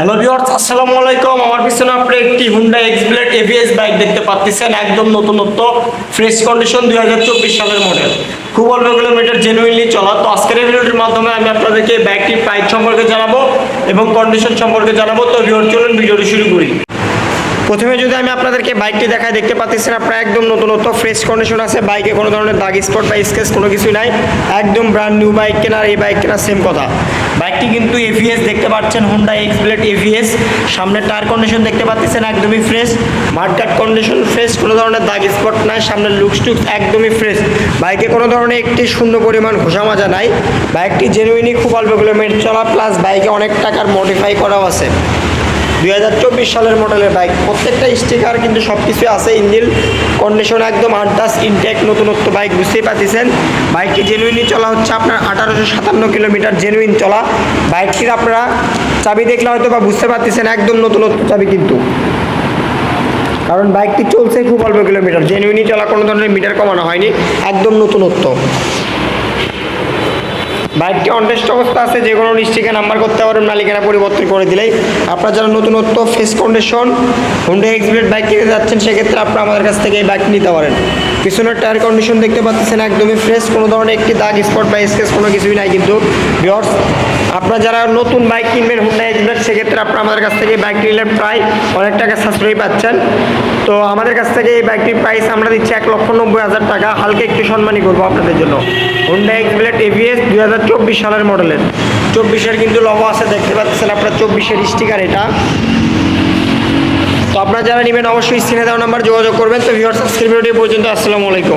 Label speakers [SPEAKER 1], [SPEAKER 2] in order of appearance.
[SPEAKER 1] Hello viewers আসসালামু আলাইকুম। আমার পিছনে আপনি একটি হুন্ডা এক্সব্লেড এভিএস বাইক দেখতে পাচ্ছেন। একদম নতুনত্ব ফ্রেশ কন্ডিশন দুই হাজার চব্বিশ সালের মডেল খুব অল্প কিলোমিটার জেনুইনলি চলা। তো আজকের এই ভিডিওটির মাধ্যমে আমি আপনাদেরকে বাইকটির প্রাইস সম্পর্কে জানাব এবং কন্ডিশন সম্পর্কে জানাব। তো ভিউয়ার চলুন ভিডিওটি শুরু করি। প্রথমে যদি আমি আপনাদেরকে বাইকটি দেখাই, দেখতে পাচ্ছেন আপনারা একদম নতুনত্ব ফ্রেশ কন্ডিশন আছে। বাইকে কোনো ধরনের দাগ স্পট বা স্কেচ কোনো কিছুই নাই। একদম ব্র্যান্ড নিউ বাইক কেনার, এই বাইক কেনার সেম কথা। বাইকটি কিন্তু এভিএস দেখতে পাচ্ছেন হুন্ডা এক্সপ্লেট এভিএস সামনে টায়ার কন্ডিশন দেখতে পাচ্ছেন, একদমই ফ্রেশ মার্কাট কন্ডিশন ফ্রেশ কোনো ধরনের দাগ স্পট নাই, সামনের লুকস টুকস একদমই ফ্রেশ বাইকে কোনো ধরনের একটি শূন্য পরিমাণ মাজা নাই। বাইকটি জেনুইনই খুব অল্প কিলোমিটার চলা প্লাস বাইকে অনেক টাকার মডিফাই করাও আছে। দুই হাজার চব্বিশ সালের মডেলের বাইক। প্রত্যেকটা স্টিকার কিন্তু সব কিছু আছে ইঞ্জিন কন্ডিশন একদম আন্টাস ইনটেক নতুনত্ব বাইক, বুঝতেই পারতেছেন? বাইকটি জেনুইনই চলা হচ্ছে আপনার আঠারোশো সাতান্ন কিলোমিটার জেনুইন চলা। বাইকটির আপনারা চাবি দেখলে হয়তো বা বুঝতে পারতেছেন, একদম নতুনত্ব চাবি কিন্তু। কারণ বাইকটি চলছে খুব অল্প কিলোমিটার জেনুইনই চলা কোনো ধরনের মিটার কমানো হয়নি, একদম নতুনত্ব। বাইকটি অনটেস্ট অবস্থা আছে, যে কোনো ডিস্ট্রিক্টে নাম্বার করতে পারেন মালিকানা পরিবর্তন করে দিলেই। আপনার যারা নতুনত্ব ফেস কন্ডিশন হুন্ডা এক্সপ্লেট বাইক কিনে যাচ্ছেন, সেক্ষেত্রে আপনারা আমাদের কাছ থেকে এই বাইক নিতে পারেন। পিছনের টায়ার কন্ডিশন দেখতে পাচ্ছেন, একদমই ফ্রেশ কোনো ধরনের একটি দাগ স্পট বা স্কেচ কোনো কিছুই নাই কিন্তু। বিয়ার্স আপনারা যারা নতুন বাইক কিনবেন হুন্ডা সেক্ষেত্রে আপনারা আমাদের কাছ থেকে এই বাইক নিলে প্রায় অনেক টাকা সাশ্রয়ী পাচ্ছেন। তো আমাদের কাছ থেকে এই বাইকটির প্রাইস আমরা দিচ্ছি এক লক্ষ নব্বই হাজার টাকা। হালকা একটু সম্মানী করব আপনাদের জন্য। হুন্ডা এক্সপ্লেট এভিএস দুই হাজার চব্বিশ সালের মডেলের। চব্বিশের কিন্তু লবো আছে, দেখতে পাচ্ছেন আপনার, চব্বিশের স্টিকার এটা। তো আপনারা যারা নেবেন অবশ্যই স্ক্রিনে দেওয়া নাম্বার যোগাযোগ করবেন। তো ভিউয়ার্স আজকের পর্যন্ত। আসসালামু আলাইকুম।